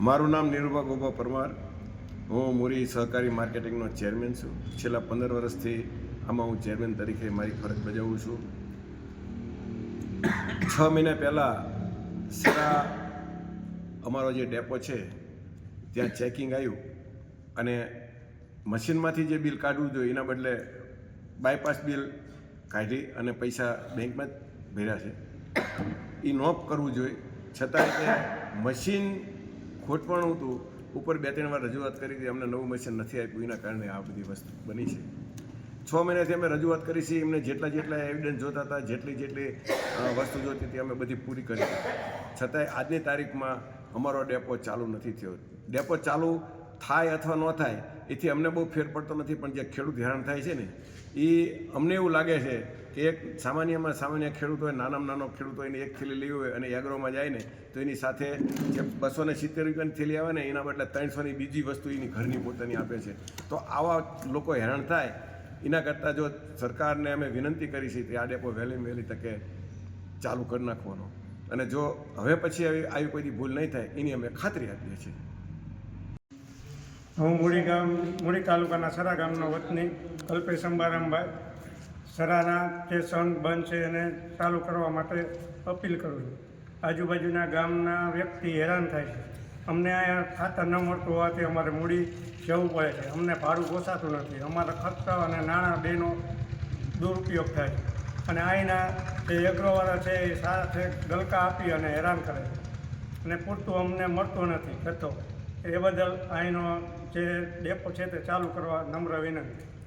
મારું નામ નિરૂપા ગોપા પરમાર. હું મોરી સહકારી માર્કેટિંગનો ચેરમેન છું. છેલ્લા પંદર વર્ષથી આમાં હું ચેરમેન તરીકે મારી ફરજ બજાવું છું. છ મહિના પહેલાં સરા અમારો જે ડેપો છે, ત્યાં ચેકિંગ આવ્યું અને મશીનમાંથી જે બિલ કાઢવું જોઈએ એના બદલે બાયપાસ બિલ કાઢી અને પૈસા બેંકમાં જ ભર્યા છે. એ ન કરવું જોઈએ. છતાંય તે મશીન ખોટપણું હતું, ઉપર બે ત્રણ વાર રજૂઆત કરી હતી, અમને નવું મશીન નથી આપ્યું, એના કારણે આ બધી વસ્તુ બની છે. છ મહિનાથી અમે રજૂઆત કરી છે, એમને જેટલા જેટલા એવિડન્સ જોતા હતા, જેટલી જેટલી વસ્તુ જોતી હતી, અમે બધી પૂરી કરી છતાંય આજની તારીખમાં અમારો ડેપો ચાલુ નથી થયો. ડેપો ચાલુ થાય અથવા ન થાય, એથી અમને બહુ ફેર પડતો નથી, પણ જે ખેડૂત હેરાન થાય છે ને એ અમને એવું લાગે છે કે એક સામાન્યમાં સામાન્ય ખેડૂત હોય, નાનામાં નાનો ખેડૂત હોય, એને એક થેલી લેવી હોય અને એગ્રોમાં જાય ને, તો એની સાથે જે બસો ને સિત્તેર રૂપિયાની થેલી આવે ને, એના બદલે ત્રણસોની બીજી વસ્તુ એની ઘરની પોતાની આપે છે. તો આવા લોકો હેરાન થાય. એના કરતાં જો સરકારને અમે વિનંતી કરી છે કે આ ડેપો વહેલી વહેલી તકે ચાલુ કરી નાખવાનો. અને જો હવે પછી આવી આવી કોઈ ભૂલ નહીં થાય, એની અમે ખાતરી આપીએ છીએ. હું મૂળી ગામ મૂળી તાલુકાના સરા ગામનો વતની કલ્પેશ અંબારામભાઈ. સરાના જે સંઘ બંધ છે એને ચાલુ કરવા માટે અપીલ કરું છું. આજુબાજુના ગામના વ્યક્તિ હેરાન થાય છે. અમને અહીંયા ખાતર ન મળતું હોવાથી અમારે મૂડી જવું પડે છે. અમને ભાડું પોસાતું નથી. અમારા ખર્ચ અને નાણાં બેનો દુરુપયોગ થાય છે. અને અહીંના જે એગ્રોવાળા છે એ સાથે ગલકા આપી અને હેરાન કરે છે. અને પૂરતું અમને મળતું નથી. થતો એ બદલ અહીંનો જે ડેપો છે તે ચાલુ કરવા નમ્ર વિનંતી.